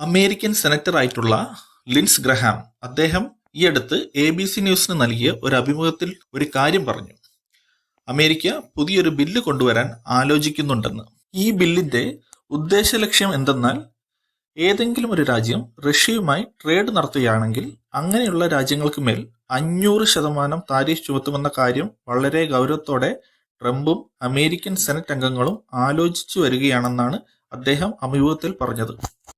American senator ആയിട്ടുള്ള ലിൻസ് Graham അദ്ദേഹം ഈ അടുത്ത് എ ബി സി ന്യൂസിന് നൽകിയ ഒരു അഭിമുഖത്തിൽ ഒരു കാര്യം പറഞ്ഞു. അമേരിക്ക പുതിയൊരു ബില്ല് കൊണ്ടുവരാൻ ആലോചിക്കുന്നുണ്ടെന്ന്. ഈ ബില്ലിന്റെ ഉദ്ദേശ ലക്ഷ്യം എന്തെന്നാൽ ഏതെങ്കിലും ഒരു രാജ്യം റഷ്യയുമായി ട്രേഡ് നടത്തുകയാണെങ്കിൽ അങ്ങനെയുള്ള രാജ്യങ്ങൾക്ക് മേൽ അഞ്ഞൂറ് ശതമാനം താരിഫ് ചുമത്തുമെന്ന കാര്യം വളരെ ഗൗരവത്തോടെ ട്രംപും അമേരിക്കൻ സെനറ്റ് അംഗങ്ങളും ആലോചിച്ചു വരികയാണെന്നാണ് അദ്ദേഹം അഭിമുഖത്തിൽ പറഞ്ഞത്.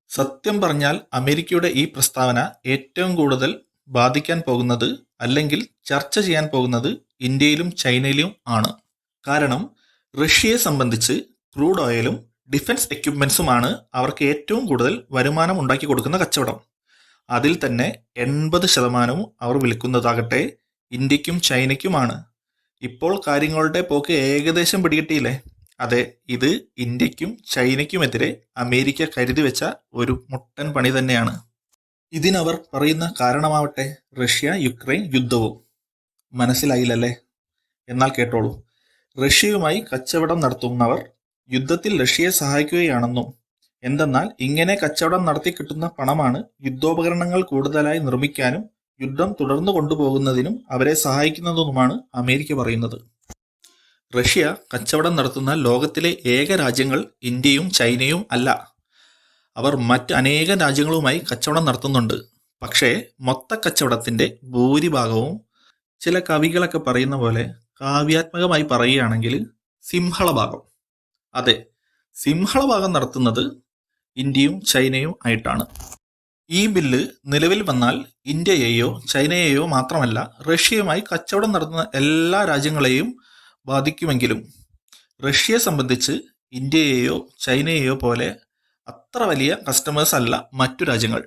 സത്യം പറഞ്ഞാൽ അമേരിക്കയുടെ ഈ പ്രസ്താവന ഏറ്റവും കൂടുതൽ ബാധിക്കാൻ പോകുന്നത് അല്ലെങ്കിൽ ചർച്ച ചെയ്യാൻ പോകുന്നത് ഇന്ത്യയിലും ചൈനയിലും ആണ്. കാരണം റഷ്യയെ സംബന്ധിച്ച് ക്രൂഡ് ഓയിലും ഡിഫൻസ് എക്യുപ്മെന്റ്സുമാണ് അവർക്ക് ഏറ്റവും കൂടുതൽ വരുമാനം ഉണ്ടാക്കി കൊടുക്കുന്ന കച്ചവടം. അതിൽ തന്നെ എൺപത് ശതമാനവും അവർ വിൽക്കുന്നതാകട്ടെ ഇന്ത്യക്കും ചൈനയ്ക്കുമാണ്. ഇപ്പോൾ കാര്യങ്ങളുടെ പോക്ക് ഏകദേശം പിടികിട്ടിയില്ലേ? അതെ ഇത് ഇന്ത്യക്കും ചൈനയ്ക്കുമെതിരെ അമേരിക്ക കരുതി വെച്ച ഒരു മുട്ടൻ പണി തന്നെയാണ്. ഇതിനവർ പറയുന്ന കാരണമാവട്ടെ റഷ്യ യുക്രൈൻ യുദ്ധവും. മനസ്സിലായില്ലല്ലേ? എന്നാൽ കേട്ടോളൂ. റഷ്യയുമായി കച്ചവടം നടത്തുന്നവർ യുദ്ധത്തിൽ റഷ്യയെ സഹായിക്കുകയാണെന്നും എന്തെന്നാൽ ഇങ്ങനെ കച്ചവടം നടത്തി കിട്ടുന്ന പണമാണ് യുദ്ധോപകരണങ്ങൾ കൂടുതലായി നിർമ്മിക്കാനും യുദ്ധം തുടർന്നു കൊണ്ടുപോകുന്നതിനും അവരെ സഹായിക്കുന്നതുമാണ് അമേരിക്ക പറയുന്നത്. റഷ്യ കച്ചവടം നടത്തുന്ന ലോകത്തിലെ ഏക രാജ്യങ്ങൾ ഇന്ത്യയും ചൈനയും അല്ല. അവർ മറ്റ് അനേക രാജ്യങ്ങളുമായി കച്ചവടം നടത്തുന്നുണ്ട്. പക്ഷേ മൊത്ത കച്ചവടത്തിന്റെ ഭൂരിഭാഗവും ചില കവികളൊക്കെ പറയുന്ന പോലെ കാവ്യാത്മകമായി പറയുകയാണെങ്കിൽ സിംഹളഭാഗം. അതെ സിംഹള ഭാഗം നടത്തുന്നത് ഇന്ത്യയും ചൈനയും ആയിട്ടാണ്. ഈ ബില്ല് നിലവിൽ വന്നാൽ ഇന്ത്യയെയോ ചൈനയെയോ മാത്രമല്ല റഷ്യയുമായി കച്ചവടം നടത്തുന്ന എല്ലാ രാജ്യങ്ങളെയും ബാധിക്കുമെങ്കിലും റഷ്യയെ സംബന്ധിച്ച് ഇന്ത്യയെയോ ചൈനയെയോ പോലെ അത്ര വലിയ കസ്റ്റമേഴ്സ് അല്ല മറ്റു രാജ്യങ്ങൾ.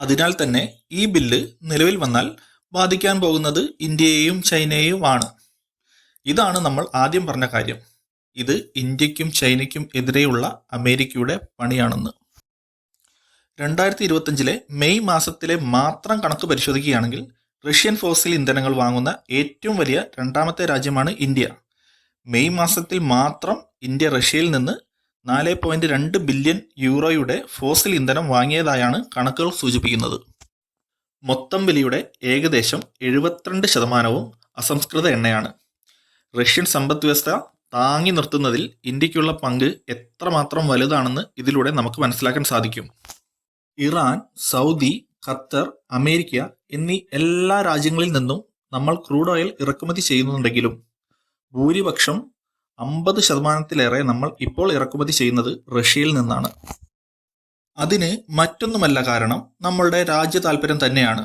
അതിനാൽ തന്നെ ഈ ബില്ല് നിലവിൽ വന്നാൽ ബാധിക്കാൻ പോകുന്നത് ഇന്ത്യയെയും ചൈനയെയുമാണ് ഇതാണ് നമ്മൾ ആദ്യം പറഞ്ഞ കാര്യം. ഇത് ഇന്ത്യക്കും ചൈനയ്ക്കും എതിരെയുള്ള അമേരിക്കയുടെ പണിയാണെന്ന്. രണ്ടായിരത്തി ഇരുപത്തഞ്ചിലെ മെയ് മാസത്തിലെ മാത്രം കണക്ക് പരിശോധിക്കുകയാണെങ്കിൽ റഷ്യൻ ഫോസിൽ ഇന്ധനങ്ങൾ വാങ്ങുന്ന ഏറ്റവും വലിയ രണ്ടാമത്തെ രാജ്യമാണ് ഇന്ത്യ. മെയ് മാസത്തിൽ മാത്രം ഇന്ത്യ റഷ്യയിൽ നിന്ന് നാല് പോയിന്റ് രണ്ട് ബില്യൺ യൂറോയുടെ ഫോസിൽ ഇന്ധനം വാങ്ങിയതായാണ് കണക്കുകൾ സൂചിപ്പിക്കുന്നത്. മൊത്തം വിലയുടെ ഏകദേശം എഴുപത്തിരണ്ട് ശതമാനവും അസംസ്കൃത എണ്ണയാണ്. റഷ്യൻ സമ്പദ് വ്യവസ്ഥ താങ്ങി നിർത്തുന്നതിൽ ഇന്ത്യക്കുള്ള പങ്ക് എത്രമാത്രം വലുതാണെന്ന് ഇതിലൂടെ നമുക്ക് മനസ്സിലാക്കാൻ സാധിക്കും. ഇറാൻ സൗദി ഖത്തർ അമേരിക്ക എന്നീ എല്ലാ രാജ്യങ്ങളിൽ നിന്നും നമ്മൾ ക്രൂഡ് ഓയിൽ ഇറക്കുമതി ചെയ്യുന്നുണ്ടെങ്കിലും ഭൂരിപക്ഷം അമ്പത് ശതമാനത്തിലേറെ നമ്മൾ ഇപ്പോൾ ഇറക്കുമതി ചെയ്യുന്നത് റഷ്യയിൽ നിന്നാണ്. അതിന് മറ്റൊന്നുമല്ല കാരണം നമ്മളുടെ രാജ്യ താല്പര്യം തന്നെയാണ്.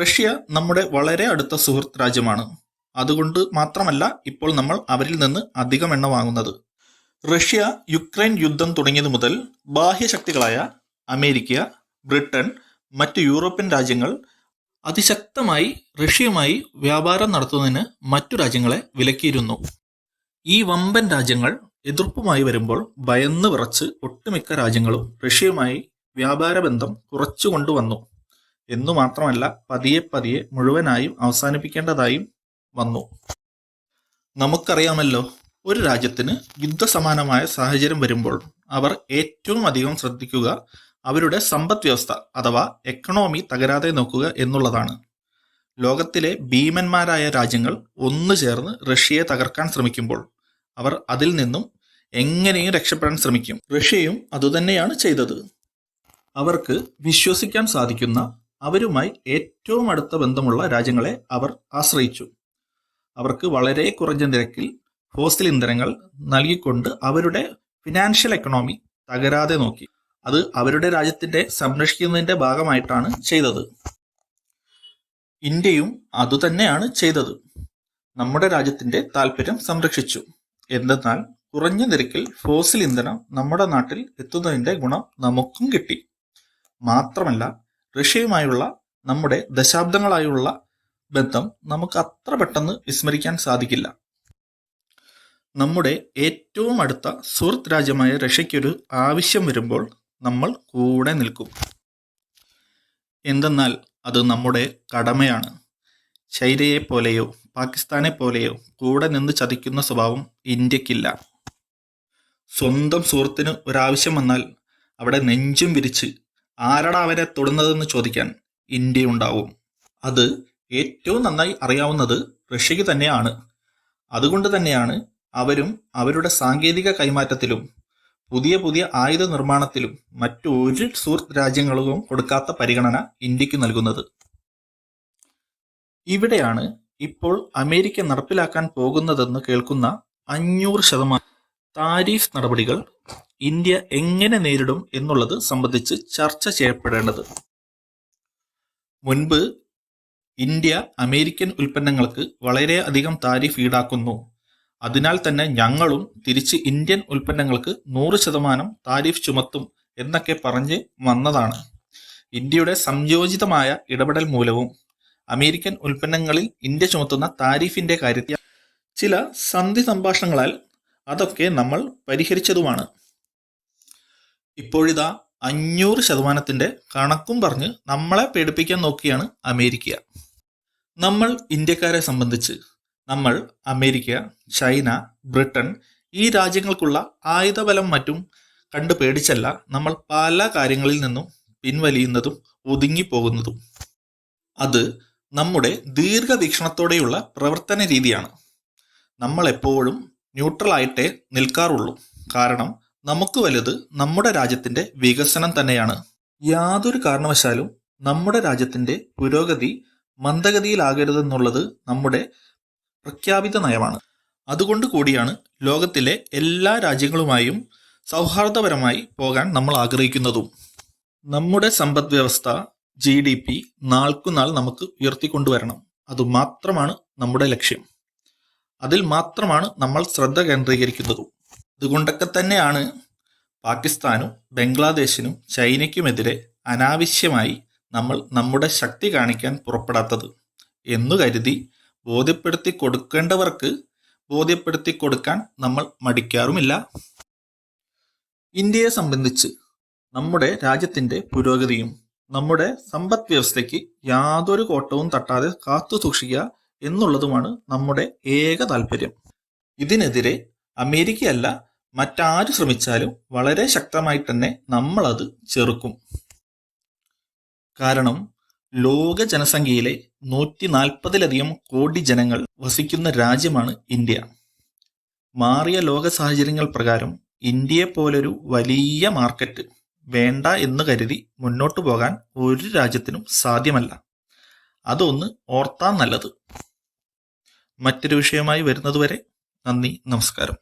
റഷ്യ നമ്മുടെ വളരെ അടുത്ത സുഹൃത്ത് രാജ്യമാണ്. അതുകൊണ്ട് മാത്രമല്ല ഇപ്പോൾ നമ്മൾ അവരിൽ നിന്ന് അധികം എണ്ണ വാങ്ങുന്നത്. റഷ്യ യുക്രൈൻ യുദ്ധം തുടങ്ങിയത് മുതൽ ബാഹ്യശക്തികളായ അമേരിക്ക ബ്രിട്ടൻ മറ്റ് യൂറോപ്യൻ രാജ്യങ്ങൾ അതിശക്തമായി റഷ്യയുമായി വ്യാപാരം നടത്തുന്നതിന് മറ്റു രാജ്യങ്ങളെ വിലക്കിയിരുന്നു. ഈ വമ്പൻ രാജ്യങ്ങൾ എതിർപ്പുമായി വരുമ്പോൾ ഭയന്ന് വിറച്ച് ഒട്ടുമിക്ക രാജ്യങ്ങളും റഷ്യയുമായി വ്യാപാര ബന്ധം കുറച്ചു കൊണ്ടുവന്നു. എന്നു മാത്രമല്ല പതിയെ പതിയെ മുഴുവനായും അവസാനിപ്പിക്കേണ്ടതായും വന്നു. നമുക്കറിയാമല്ലോ ഒരു രാജ്യത്തിന് യുദ്ധസമാനമായ സാഹചര്യം വരുമ്പോൾ അവർ ഏറ്റവും അധികം ശ്രദ്ധിക്കുക അവരുടെ സമ്പദ് വ്യവസ്ഥ അഥവാ എക്കണോമി തകരാതെ നോക്കുക എന്നുള്ളതാണ്. ലോകത്തിലെ ഭീമന്മാരായ രാജ്യങ്ങൾ ഒന്നു ചേർന്ന് റഷ്യയെ തകർക്കാൻ ശ്രമിക്കുമ്പോൾ അവർ അതിൽ നിന്നും എങ്ങനെയും രക്ഷപ്പെടാൻ ശ്രമിക്കും. റഷ്യയും അതുതന്നെയാണ് ചെയ്തത്. അവർക്ക് വിശ്വസിക്കാൻ സാധിക്കുന്ന അവരുമായി ഏറ്റവും അടുത്ത ബന്ധമുള്ള രാജ്യങ്ങളെ അവർ ആശ്രയിച്ചു. അവർക്ക് വളരെ കുറഞ്ഞ നിരക്കിൽ ഫോസിൽ ഇന്ധനങ്ങൾ നൽകിക്കൊണ്ട് അവരുടെ ഫിനാൻഷ്യൽ എക്കണോമി തകരാതെ നോക്കി. അത് അവരുടെ രാജ്യത്തിന്റെ സംരക്ഷിക്കുന്നതിന്റെ ഭാഗമായിട്ടാണ് ചെയ്തത്. ഇന്ത്യയും അതുതന്നെയാണ് ചെയ്തത്. നമ്മുടെ രാജ്യത്തിന്റെ താല്പര്യം സംരക്ഷിച്ചു. എന്തെന്നാൽ കുറഞ്ഞ നിരക്കിൽ ഫോസിൽ ഇന്ധനം നമ്മുടെ നാട്ടിൽ എത്തുന്നതിന്റെ ഗുണം നമുക്കും കിട്ടി. മാത്രമല്ല റഷ്യയുമായുള്ള നമ്മുടെ ദശാബ്ദങ്ങളായുള്ള ബന്ധം നമുക്ക് അത്ര പെട്ടെന്ന് വിസ്മരിക്കാൻ സാധിക്കില്ല. നമ്മുടെ ഏറ്റവും അടുത്ത സുഹൃത്ത് രാജ്യമായ റഷ്യയ്ക്കൊരു ആവശ്യം വരുമ്പോൾ നമ്മൾ കൂടെ നിൽക്കും. എന്തെന്നാൽ അത് നമ്മുടെ കടമയാണ്. ചൈനയെ പോലെയോ പാകിസ്ഥാനെ പോലെയോ കൂടെ നിന്ന് ചതിക്കുന്ന സ്വഭാവം ഇന്ത്യക്കില്ല. സ്വന്തം സുഹൃത്തിന് ഒരാവശ്യം വന്നാൽ അവിടെ നെഞ്ചും വിരിച്ച് ആരടാ അവരെ തൊടുന്നതെന്ന് ചോദിക്കാൻ ഇന്ത്യ ഉണ്ടാവും. അത് ഏറ്റവും നന്നായി അറിയാവുന്നത് റഷ്യക്ക് തന്നെയാണ്. അതുകൊണ്ട് തന്നെയാണ് അവരും അവരുടെ സാങ്കേതിക കൈമാറ്റത്തിലും പുതിയ പുതിയ ആയുധ നിർമ്മാണത്തിലും മറ്റൊരു സുഹൃത്ത് രാജ്യങ്ങളും കൊടുക്കാത്ത പരിഗണന ഇന്ത്യയ്ക്ക് നൽകുന്നത്. ഇവിടെയാണ് ഇപ്പോൾ അമേരിക്ക നടപ്പിലാക്കാൻ പോകുന്നതെന്ന് കേൾക്കുന്ന അഞ്ഞൂറ് ശതമാനം താരിഫ് നടപടികൾ ഇന്ത്യ എങ്ങനെ നേരിടും എന്നുള്ളത് സംബന്ധിച്ച് ചർച്ച ചെയ്യപ്പെടേണ്ടത്. മുൻപ് ഇന്ത്യ അമേരിക്കൻ ഉൽപ്പന്നങ്ങൾക്ക് വളരെയധികം താരിഫ് ഈടാക്കുന്നു. അതിനാൽ തന്നെ ഞങ്ങളും തിരിച്ച് ഇന്ത്യൻ ഉൽപ്പന്നങ്ങൾക്ക് നൂറ് ശതമാനം താരിഫ് ചുമത്തും എന്നൊക്കെ പറഞ്ഞ് വന്നതാണ്. ഇന്ത്യയുടെ സംയോജിതമായ ഇടപെടൽ മൂലവും അമേരിക്കൻ ഉൽപ്പന്നങ്ങളിൽ ഇന്ത്യ ചുമത്തുന്ന താരിഫിന്റെ കാര്യത്തിൽ ചില സന്ധി സംഭാഷണങ്ങളാൽ അതൊക്കെ നമ്മൾ പരിഹരിച്ചതുമാണ്. ഇപ്പോഴിതാ അഞ്ഞൂറ് ശതമാനത്തിന്റെ കണക്കും പറഞ്ഞ് നമ്മളെ പേടിപ്പിക്കാൻ നോക്കിയാണ് അമേരിക്ക. നമ്മൾ ഇന്ത്യക്കാരെ സംബന്ധിച്ച് നമ്മൾ അമേരിക്ക ചൈന ബ്രിട്ടൻ ഈ രാജ്യങ്ങൾക്കുള്ള ആയുധബലം മറ്റും കണ്ടു പേടിച്ചല്ല. നമ്മൾ പല കാര്യങ്ങളിൽ നിന്നും പിൻവലിയുന്നതും ഒതുങ്ങിപ്പോകുന്നതും. അത് നമ്മുടെ ദീർഘവീക്ഷണത്തോടെയുള്ള പ്രവർത്തന രീതിയാണ്. നമ്മൾ എപ്പോഴും ന്യൂട്രൽ ആയിട്ടേ നിൽക്കാറുള്ളൂ. കാരണം നമുക്ക് വലുത് നമ്മുടെ രാജ്യത്തിന്റെ വികസനം തന്നെയാണ്. യാതൊരു കാരണവശാലും നമ്മുടെ രാജ്യത്തിന്റെ പുരോഗതി മന്ദഗതിയിലാകരുതെന്നുള്ളത് നമ്മുടെ പ്രഖ്യാപിത നയമാണ്. അതുകൊണ്ട് കൂടിയാണ് ലോകത്തിലെ എല്ലാ രാജ്യങ്ങളുമായും സൗഹാർദ്ദപരമായി പോകാൻ നമ്മൾ ആഗ്രഹിക്കുന്നതും. നമ്മുടെ സമ്പദ് വ്യവസ്ഥ ജി ഡി പി നാൾക്കുനാൾ നമുക്ക് ഉയർത്തിക്കൊണ്ടുവരണം. അതുമാത്രമാണ് നമ്മുടെ ലക്ഷ്യം. അതിൽ മാത്രമാണ് നമ്മൾ ശ്രദ്ധ കേന്ദ്രീകരിക്കുന്നതും. അതുകൊണ്ടൊക്കെ തന്നെയാണ് പാകിസ്ഥാനും ബംഗ്ലാദേശിനും ചൈനയ്ക്കുമെതിരെ അനാവശ്യമായി നമ്മൾ നമ്മുടെ ശക്തി കാണിക്കാൻ പുറപ്പെടാത്തത് എന്നു കരുതി ബോധ്യപ്പെടുത്തി കൊടുക്കേണ്ടവർക്ക് ബോധ്യപ്പെടുത്തി കൊടുക്കാൻ നമ്മൾ മടിക്കാറുമില്ല. ഇന്ത്യയെ സംബന്ധിച്ച് നമ്മുടെ രാജ്യത്തിന്റെ പുരോഗതിയും നമ്മുടെ സമ്പദ് വ്യവസ്ഥയ്ക്ക് യാതൊരു കോട്ടവും തട്ടാതെ കാത്തു സൂക്ഷിക്കുക എന്നുള്ളതുമാണ് നമ്മുടെ ഏക താല്പര്യം. ഇതിനെതിരെ അമേരിക്കയല്ല മറ്റാര് ശ്രമിച്ചാലും വളരെ ശക്തമായി തന്നെ നമ്മളത് ചെറുക്കും. കാരണം ലോക ജനസംഖ്യയിലെ നൂറ്റി നാൽപ്പതിലധികം കോടി ജനങ്ങൾ വസിക്കുന്ന രാജ്യമാണ് ഇന്ത്യ. മാറിയ ലോക സാഹചര്യങ്ങൾ പ്രകാരം ഇന്ത്യയെ പോലൊരു വലിയ മാർക്കറ്റ് വേണ്ട എന്ന് കരുതി മുന്നോട്ടു പോകാൻ ഒരു രാജ്യത്തിനും സാധ്യമല്ല. അതൊന്ന് ഓർത്താൻ നല്ലത്. മറ്റൊരു വിഷയമായി വരുന്നതുവരെ നന്ദി നമസ്കാരം.